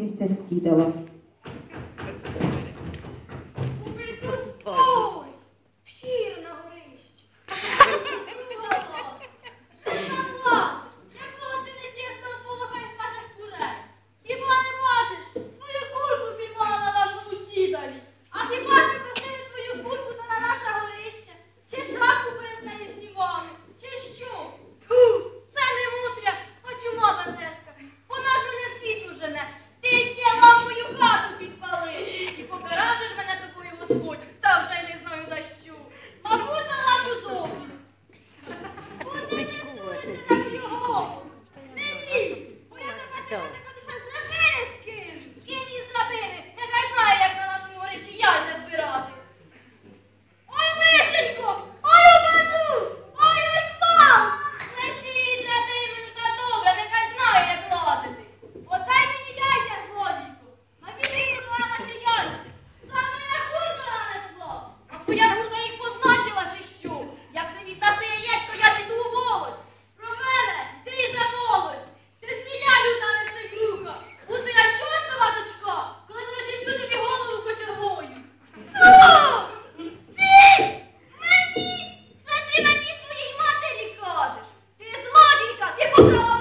місця Сідало. То я їх позначила чи що? Як не віддаси яєчко, я піду у волость. Про мене ти за волость. Ти змія люта несовюха. Буду я чортова дочка, коли не розіб'ю тобі голову кочергою. Ну, Хто? Мені? Це ти мені своїй матері кажеш. Ти злодійка, ти покрала.